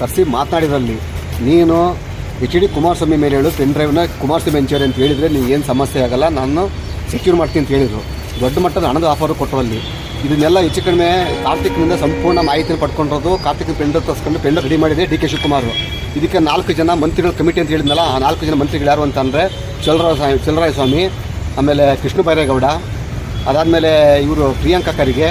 ಕರೆಸಿ ಮಾತನಾಡಿದಲ್ಲಿ ನೀನು H D Kumaraswamy ಮೇಲೆ ಹೇಳು, ಪೆನ್ ಡ್ರೈವ್ನ ಕುಮಾರಸ್ವಾಮಿ ಹಂಚೋರಿ ಅಂತ ಹೇಳಿದರೆ ನೀವು ಏನು ಸಮಸ್ಯೆ ಆಗಲ್ಲ, ನಾನು ಸೆಕ್ಯೂರ್ ಮಾಡ್ತೀನಿ ಅಂತ ಹೇಳಿದರು. ದೊಡ್ಡ ಮಟ್ಟದ ಹಣದ ಆಫರು ಕೊಟ್ಟರು ಅಲ್ಲಿ ಇದನ್ನೆಲ್ಲ ಹೆಚ್ಚು ಕಡಿಮೆ ಕಾರ್ತಿಕ್ನಿಂದ ಸಂಪೂರ್ಣ ಮಾಹಿತಿನ ಪಡ್ಕೊಂಡಿರೋದು ಕಾರ್ತಿಕ್ ಪೆಂಡರ್ ತರಿಸ್ಕೊಂಡು ಪೆಂಡರ್ ರೆಡಿ ಮಾಡಿದೆ ಡಿ ಕೆ ಶಿವಕುಮಾರ್. ಇದಕ್ಕೆ ನಾಲ್ಕು ಜನ ಮಂತ್ರಿಗಳ ಕಮಿಟಿ ಅಂತ ಹೇಳಿದ್ನಲ್ಲ, ಆ ನಾಲ್ಕು ಜನ ಮಂತ್ರಿಗಳು ಯಾರು ಅಂತಂದರೆ ಚಲರಾಯ ಸ್ವಾಮಿ ಚಲರಾಯ ಸ್ವಾಮಿ, ಆಮೇಲೆ ಕೃಷ್ಣ ಬೈರೇಗೌಡ, ಅದಾದಮೇಲೆ ಇವರು ಪ್ರಿಯಾಂಕಾ ಖರ್ಗೆ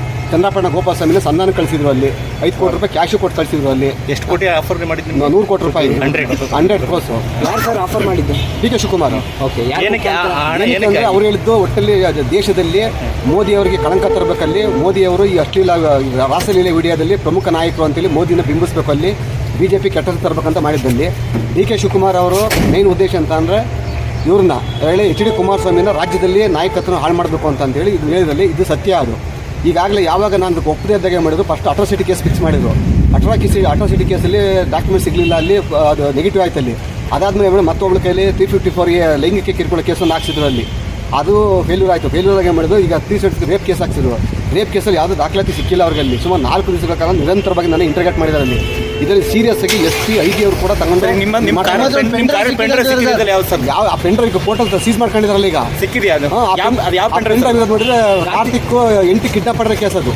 ಚಂದ್ರಪಟ್ಟಣ ಗೋಪಾಲ ಸ್ವಾಮಿನ ಸಂಧಾನ ಕಳಿಸಿದ್ರು ಅಲ್ಲಿ. ಐದು ಕೋಟಿ ರೂಪಾಯಿ ಕ್ಯಾಶು ಕೊಟ್ಟು ಕಳಿಸಿದ್ರು ಅಲ್ಲಿ. ಎಷ್ಟು ಕೋಟಿ ಆಫರ್ ಮಾಡಿದ್ದು ನ- ನೂರು ಕೋಟಿ ರೂಪಾಯಿ. ಹಂಡ್ರೆಡ್ ಹಂಡ್ರೆಡ್ ಕ್ರೋಸು ಯಾರು ಸರ್ ಆಫರ್ ಮಾಡಿದ್ದು? ಡಿ ಕೆ ಶಿವಕುಮಾರ್ ಓಕೆ ಏನಕ್ಕೆ ಆ ಹಣ ಏನಕ್ಕೆ ಅವ್ರು ಹೇಳಿದ್ದು ಒಟ್ಟಲ್ಲಿ ಅದು ದೇಶದಲ್ಲಿ ಮೋದಿ ಅವರಿಗೆ ಕಳಂಕ ತರಬೇಕಲ್ಲಿ ಮೋದಿ ಅವರು ಈ ಅಶ್ಲೀಲ ರಾಸಲೀಲೆ ವಿಡಿಯೋದಲ್ಲಿ ಪ್ರಮುಖ ನಾಯಕರು ಅಂತೇಳಿ ಮೋದಿನ ಬಿಂಬಿಸ್ಬೇಕು ಅಲ್ಲಿ. ಬಿ ಜೆ ಪಿ ಕೆಟ್ಟ ತರಬೇಕಂತ ಮಾಡಿದ್ದಲ್ಲಿ. ಡಿ ಕೆ ಶಿವಕುಮಾರ್ ಅವರು ಮೇನ್ ಉದ್ದೇಶ ಅಂತ ಅಂದರೆ ಇವ್ರನ್ನ ಹೇಳಿ ಎಚ್ ಡಿ ಕುಮಾರಸ್ವಾಮಿನ ರಾಜ್ಯದಲ್ಲಿ ನಾಯಕತ್ವನ ಹಾಳು ಮಾಡಬೇಕು ಅಂತ ಅಂತೇಳಿ ಇದು ಹೇಳಿದಲ್ಲಿ ಇದು ಸತ್ಯ ಅದು. ಈಗಾಗಲೇ ಯಾವಾಗ ನಾನು ಒಪ್ಪದೇ ಇದ್ದಾಗ ಮಾಡಿದ್ರು ಫಸ್ಟ್ ಅಟ್ರಾಸಿಟಿ ಕೇಸ್ ಫಿಕ್ಸ್ ಮಾಡಿದ್ರು. ಅಟ್ರಾಕಿಸಿ ಅಟ್ರಾಸಿಟಿ ಕೇಸಲ್ಲಿ ಡಾಕ್ಯುಮೆಂಟ್ ಸಿಗಲಿಲ್ಲ, ಅಲ್ಲಿ, ಅದು ನೆಗೆಟಿವ್ ಆಯ್ತು ಅಲ್ಲಿ. ಅದಾದ್ಮೇಲೆ ಮತ್ತೊಬ್ಬಳ ಕೈಯಲ್ಲಿ ತ್ರೀ ಫಿಫ್ಟಿ ಫೋರ್ಗೆ ಲೈಂಗಿಕ ಕಿರುಕುಳ ಕೇಸನ್ನು ಹಾಕ್ಸಿದ್ರು ಅಲ್ಲಿ. ಅದು ಫೇಲ್ಯೂರ್ ಆಯಿತು. ಫೇಲ್ಯೂರ್ ಆಗಿ ಮಾಡಿದ್ರು, ಈಗ ತ್ರೀ ಸೆಟ್ಸ್ ರೇಪ್ ಕೇಸ್ ಹಾಕ್ಸಿದ್ರು. ರೇಪ್ ಕೇಸಲ್ಲಿ ಯಾವುದೂ ದಾಖಲಾತಿ ಸಿಕ್ಕಿಲ್ಲ ಅವ್ರಿಗೆ ಅಲ್ಲಿ ಸುಮಾರು ನಾಲ್ಕು ದಿವಸಗಳ ಕಾಲ ನಿರಂತರವಾಗಿ ನಾನು ಇಂಟರ್ಗೇಟ್ ಮಾಡಿದ್ದಾರೆ ಅಲ್ಲಿ. ಇದರಲ್ಲಿ ಸೀರಿಯಸ್ ಆಗಿ ಎಸ್ ಪಿ ಐ ಡಿ ಅವರು ಕೂಡ ತಗೊಂಡ್ರೆ ನಿಮ್ಮ ನಿಮ್ಮ ಯಾವ ಆ ಪೆಂಡ್ರೈವ್ ಫೋಟೋ ಸೀಸ್ ಮಾಡ್ಕೊಂಡಿದ್ರಲ್ಲ ಈಗ. ಸಿಕ್ಕಿದೆಯಾ ಅದು? ಯಾವ ಪೆನ್- ಡ್ರೈವ್ ಇರೋದು ನೋಡಿದ್ರೆ ಕಾರ್ತಿಕ್ ಎಂಟು ಕಿಡ್ನಾಪ್ ಮಾಡಿದ್ರೆ ಕೇಸ್ ಅದು.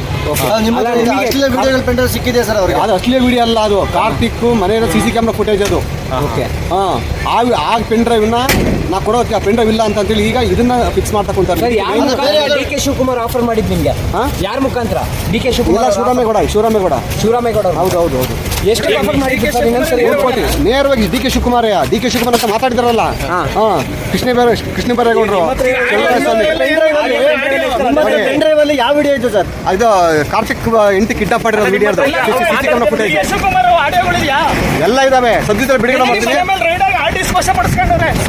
ಸಿಕ್ಕಿದೆ ಸರ್ ಅವ್ರಿಗೆ? ಅದು ಅಶ್ಲೀಲ ವಿಡಿಯೋ ಅಲ್ಲ ಅದು. ಕಾರ್ತಿಕ್ ಮನೆಯ ಸಿ ಸಿ ಕ್ಯಾಮ್ರಾ ಫುಟೇಜ್ ಅದು. ಓಕೆ. ಹಾಂ. ಆ ಆ ಪೆನ್ ಡ್ರೈವ್ನ ನಾ ಕೊಡೋ ಪೆನ್ ಡ್ರೈವ್ ಇಲ್ಲ ಅಂತ ಹೇಳಿ ಈಗ ಇದನ್ನ ಫಿಕ್ಸ್ ಮಾಡ್ತಾ ಕುಂತಾರೆ ಸರ್ ಯಾರ ಡಿ ಕೆ ಶಿವಕುಮಾರ್ ಆಫರ್ ಮಾಡಿದ್ ನಿಮ್ಗೆ? ಹಾ? ಯಾರ ಮುಖಾಂತರ? D K Shivakumar Shivaramegowda Shivaramegowda. Shivaramegowda. ಹೌದು ಹೌದು ಹೌದು. ಎಷ್ಟು ಆಫರ್ ಮಾಡಿದ್ದು ಸರ್? ಇನ್ನೊಂದ್ಸರಿ ಮೂರು ನೇರವಾಗಿ ಡಿ ಕೆ ಶಿವಕುಮಾರಯ್ಯ ಡಿ ಕೆ ಶಿವಕುಮಾರ್ ಅಂತ ಮಾತಾಡಿದಾರಲ್ಲ? ಹಾ. ಕೃಷ್ಣ ಬೇರೆ ಕೃಷ್ಣ ಬೈರೇಗೌಡರು ಅಲ್ಲಿ ಯಾವ ವಿಡಿಯೋ ಇತ್ತು ಸರ್? ಇದು ಕಾರ್ತಿಕ್ ಎಂಟು ಕಿಡ್ನಾಪ್ ಮಾಡಿರೋ ವಿಡಿಯೋ ಫುಟೇಜ್ ಶಿವಕುಮಾರ್ ಎಲ್ಲ ಇದಾವೆ. ಸದ್ಯದಲ್ಲಿ ಬಿಡುಗಡೆ ಮಾಡ್ತೀನಿ.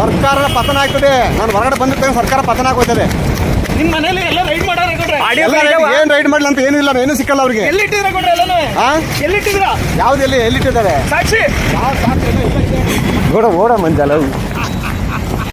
ಸರ್ಕಾರ ಪತನ ಆಗ್ತದೆ. ನಾನು ಹೊರಗಡೆ ಬಂದಿರ್ತೇನೆ ಸರ್ಕಾರ ಪತನ ಆಗೋಯ್ತದೆ. ನಿಮ್ಮ ಮನೇಲಿ ಎಲ್ಲ ರೈಡ್ ಎಲ್ಲ ಏನು ರೈಡ್ ಮಾಡ್ಲಿ ಅಂತ ಏನು ಇಲ್ಲ ಏನೂ ಸಿಕ್ಕಲ್ಲ ಅವ್ರಿಗೆ. ಎಲ್ಲಿಟ್ಟಿದ್ರ ಕೊಡ್ರೆ ಎಲ್ಲನೂ? ಹಾ ಎಲ್ಲಿಟ್ಟಿದ್ರ ಯಾವ್ದು ಎಲ್ಲಿ ಎಲ್ಲಿಟ್ಟಿದ್ದಾರೆ? ಸಾಕ್ಷಿ. ಓಡ ಓಡ ಮಂಜಾಲ.